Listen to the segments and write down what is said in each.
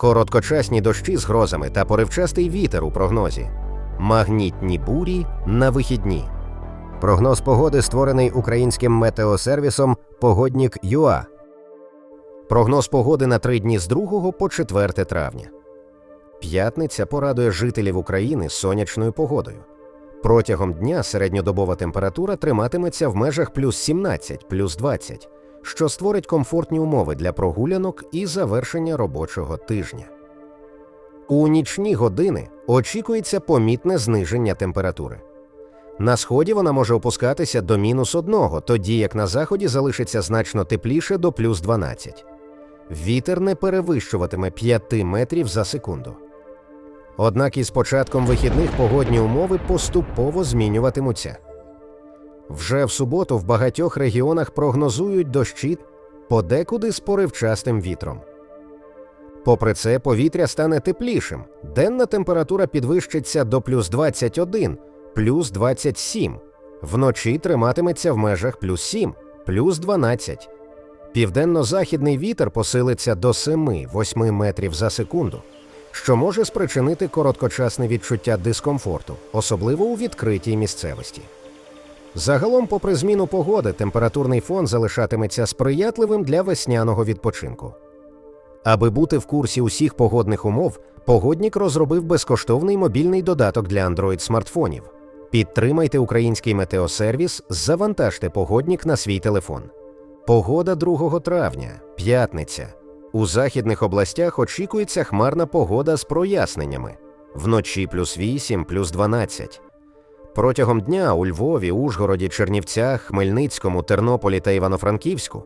Короткочасні дощі з грозами та поривчастий вітер у прогнозі. Магнітні бурі на вихідні. Прогноз погоди створений українським метеосервісом Погоднік ЮА. Прогноз погоди на три дні з 2 по 4 травня. П'ятниця порадує жителів України сонячною погодою. Протягом дня середньодобова температура триматиметься в межах плюс 17, плюс 20, що створить комфортні умови для прогулянок і завершення робочого тижня. У нічні години очікується помітне зниження температури. На сході вона може опускатися до мінус 1, тоді як на заході залишиться значно тепліше до плюс 12. Вітер не перевищуватиме 5 метрів за секунду. Однак із початком вихідних погодні умови поступово змінюватимуться. Вже в суботу в багатьох регіонах прогнозують дощі подекуди з поривчастим вітром. Попри це, повітря стане теплішим. Денна температура підвищиться до плюс 21, плюс 27. Вночі триматиметься в межах плюс 7, плюс 12. Південно-західний вітер посилиться до 7-8 метрів за секунду, що може спричинити короткочасне відчуття дискомфорту, особливо у відкритій місцевості. Загалом, попри зміну погоди, температурний фон залишатиметься сприятливим для весняного відпочинку. Аби бути в курсі усіх погодних умов, погоднік розробив безкоштовний мобільний додаток для Android-смартфонів. Підтримайте український метеосервіс, завантажте погоднік на свій телефон. Погода 2 травня, п'ятниця. У західних областях очікується хмарна погода з проясненнями. Вночі плюс 8, плюс 12. Протягом дня у Львові, Ужгороді, Чернівцях, Хмельницькому, Тернополі та Івано-Франківську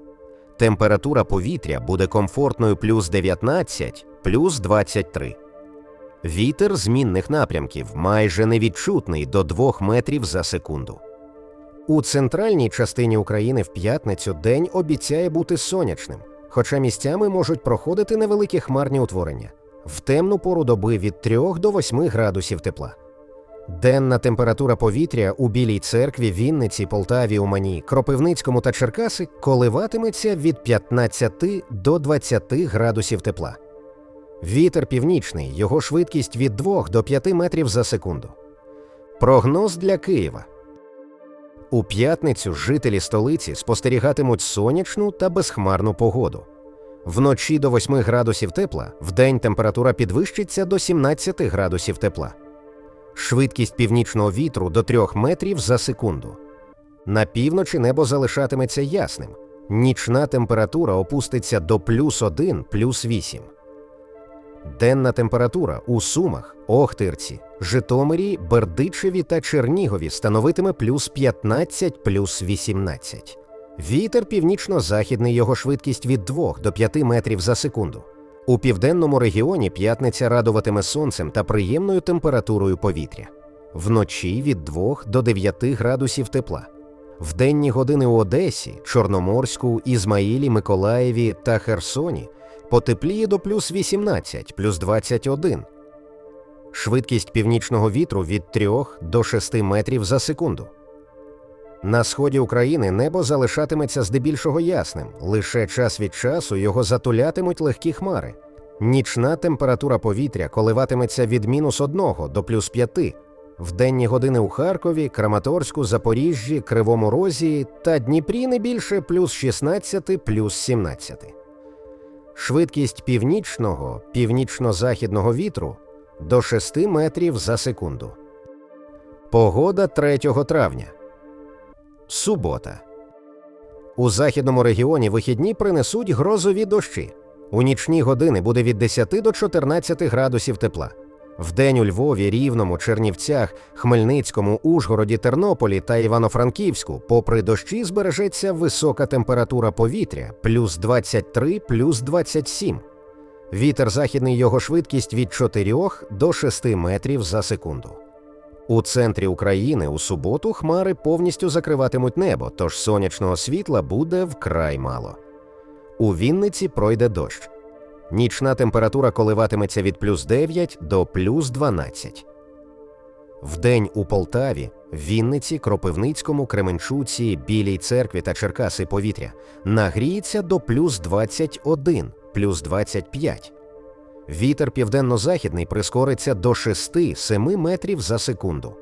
температура повітря буде комфортною плюс 19, плюс 23. Вітер змінних напрямків майже невідчутний до 2 метрів за секунду. У центральній частині України в п'ятницю день обіцяє бути сонячним, хоча місцями можуть проходити невеликі хмарні утворення в темну пору доби від 3 до 8 градусів тепла. Денна температура повітря у Білій церкві, Вінниці, Полтаві, Умані, Кропивницькому та Черкаси коливатиметься від 15 до 20 градусів тепла. Вітер північний, його швидкість від 2 до 5 метрів за секунду. Прогноз для Києва. У п'ятницю жителі столиці спостерігатимуть сонячну та безхмарну погоду. Вночі до 8 градусів тепла, вдень температура підвищиться до 17 градусів тепла. Швидкість північного вітру до 3 метрів за секунду. На півночі небо залишатиметься ясним. Нічна температура опуститься до плюс 1, плюс 8. Денна температура у Сумах, Охтирці, Житомирі, Бердичеві та Чернігові становитиме плюс 15, плюс 18. Вітер північно-західний його швидкість від 2 до 5 метрів за секунду. У південному регіоні п'ятниця радуватиме сонцем та приємною температурою повітря. Вночі від 2 до 9 градусів тепла. В денні години у Одесі, Чорноморську, Ізмаїлі, Миколаєві та Херсоні потепліє до плюс 18, плюс 21. Швидкість північного вітру від 3 до 6 метрів за секунду. На сході України небо залишатиметься здебільшого ясним, лише час від часу його затулятимуть легкі хмари. Нічна температура повітря коливатиметься від мінус 1 до плюс 5. В денні години у Харкові, Краматорську, Запоріжжі, Кривому Розі та Дніпрі не більше плюс 16, плюс 17. Швидкість північного, північно-західного вітру до 6 метрів за секунду. Погода 3 травня. Субота. У західному регіоні вихідні принесуть грозові дощі. У нічні години буде від 10 до 14 градусів тепла. Вдень у Львові, Рівному, Чернівцях, Хмельницькому, Ужгороді, Тернополі та Івано-Франківську, попри дощі, збережеться висока температура повітря плюс 23, плюс 27. Вітер західний його швидкість від 4 до 6 метрів за секунду. У центрі України у суботу хмари повністю закриватимуть небо, тож сонячного світла буде вкрай мало. У Вінниці пройде дощ. Нічна температура коливатиметься від плюс 9 до плюс 12. Вдень у Полтаві, Вінниці, Кропивницькому, Кременчуці, Білій церкві та Черкаси повітря нагріється до плюс 21, плюс 25. Вітер південно-західний прискориться до 6-7 метрів за секунду.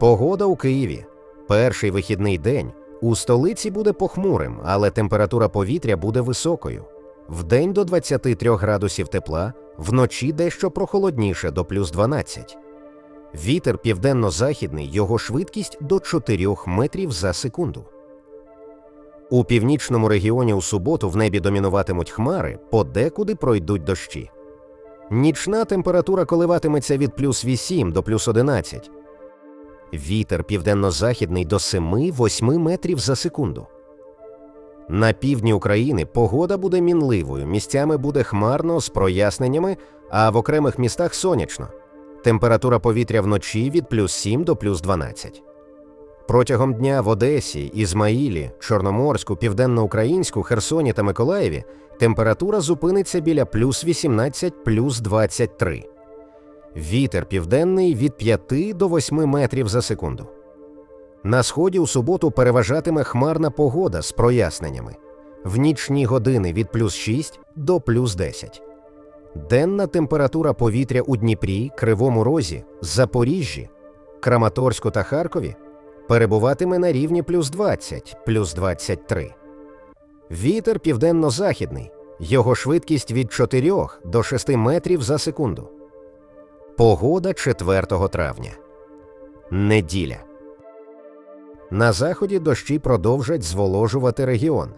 Погода у Києві. Перший вихідний день у столиці буде похмурим, але температура повітря буде високою. Вдень до 23 градусів тепла, вночі дещо прохолодніше до плюс 12. Вітер південно-західний, його швидкість до 4 метрів за секунду. У північному регіоні у суботу в небі домінуватимуть хмари, подекуди пройдуть дощі. Нічна температура коливатиметься від плюс 8 до плюс 11. Вітер південно-західний до 7-8 метрів за секунду. На півдні України погода буде мінливою, місцями буде хмарно з проясненнями, а в окремих містах сонячно. Температура повітря вночі від плюс 7 до плюс 12. Протягом дня в Одесі, Ізмаїлі, Чорноморську, Південноукраїнську, Херсоні та Миколаєві температура зупиниться біля плюс 18 плюс 23. Вітер південний від 5 до 8 метрів за секунду. На сході у суботу переважатиме хмарна погода з проясненнями. В нічні години від плюс 6 до плюс 10. Денна температура повітря у Дніпрі, Кривому Розі, Запоріжжі, Краматорську та Харкові перебуватиме на рівні плюс 20, плюс 23. Вітер південно-західний. Його швидкість від 4 до 6 метрів за секунду. Погода 4 травня. Неділя. На заході дощі продовжать зволожувати регіон.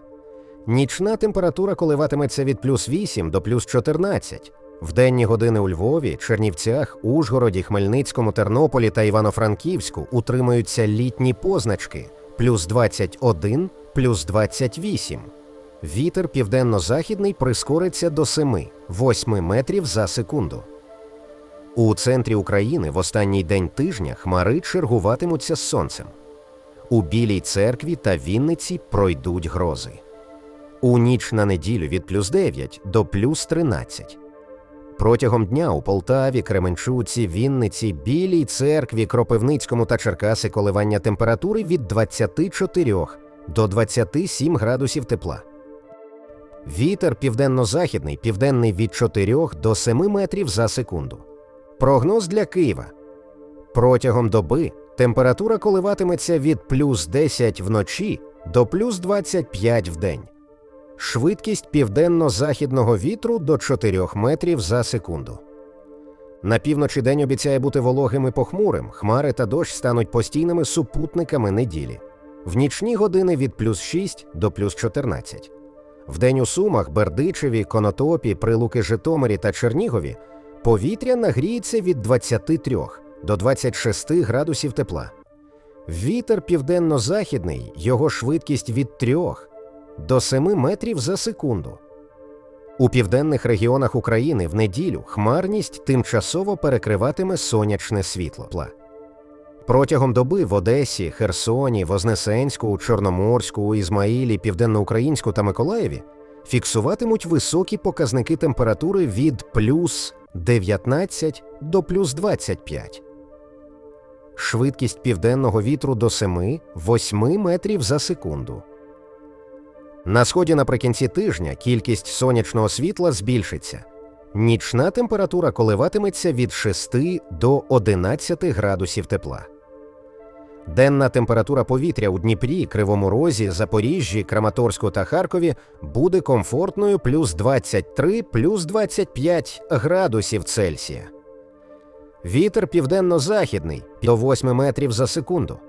Нічна температура коливатиметься від плюс 8 до плюс 14. В денні години у Львові, Чернівцях, Ужгороді, Хмельницькому, Тернополі та Івано-Франківську утримуються літні позначки плюс 21, плюс 28. Вітер південно-західний прискориться до 7-8 метрів за секунду. У центрі України в останній день тижня хмари чергуватимуться з сонцем. У Білій церкві та Вінниці пройдуть грози. У ніч на неділю від плюс 9 до плюс 13. Протягом дня у Полтаві, Кременчуці, Вінниці, Білій церкві, Кропивницькому та Черкаси коливання температури від 24 до 27 градусів тепла. Вітер південно-західний, південний від 4 до 7 метрів за секунду. Прогноз для Києва. Протягом доби температура коливатиметься від плюс 10 вночі до плюс 25 вдень. Швидкість південно-західного вітру до 4 метрів за секунду. На півночі день обіцяє бути вологим і похмурим. Хмари та дощ стануть постійними супутниками неділі. В нічні години від плюс 6 до плюс 14. Вдень у Сумах, Бердичеві, Конотопі, Прилуки Житомирі та Чернігові повітря нагріється від 23 до 26 градусів тепла. Вітер південно-західний, його швидкість від 3 до 7 метрів за секунду. У південних регіонах України в неділю хмарність тимчасово перекриватиме сонячне світло. Протягом доби в Одесі, Херсоні, Вознесенську, Чорноморську, Ізмаїлі, Південноукраїнську та Миколаєві фіксуватимуть високі показники температури від плюс 19 до плюс 25. Швидкість південного вітру до 7-8 метрів за секунду. На сході наприкінці тижня кількість сонячного світла збільшиться. Нічна температура коливатиметься від 6 до 11 градусів тепла. Денна температура повітря у Дніпрі, Кривому Розі, Запоріжжі, Краматорську та Харкові буде комфортною плюс 23 плюс 25 градусів Цельсія. Вітер південно-західний до 8 метрів за секунду.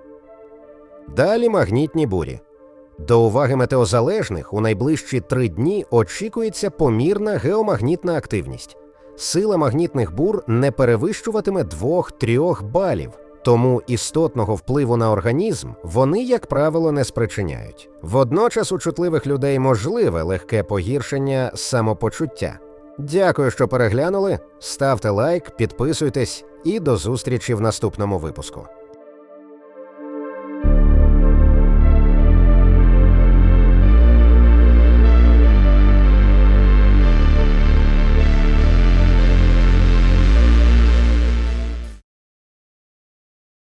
Далі магнітні бурі. До уваги метеозалежних у найближчі три дні очікується помірна геомагнітна активність. Сила магнітних бур не перевищуватиме 2-3 балів, тому істотного впливу на організм вони, як правило, не спричиняють. Водночас у чутливих людей можливе легке погіршення самопочуття. Дякую, що переглянули. Ставте лайк, підписуйтесь і до зустрічі в наступному випуску.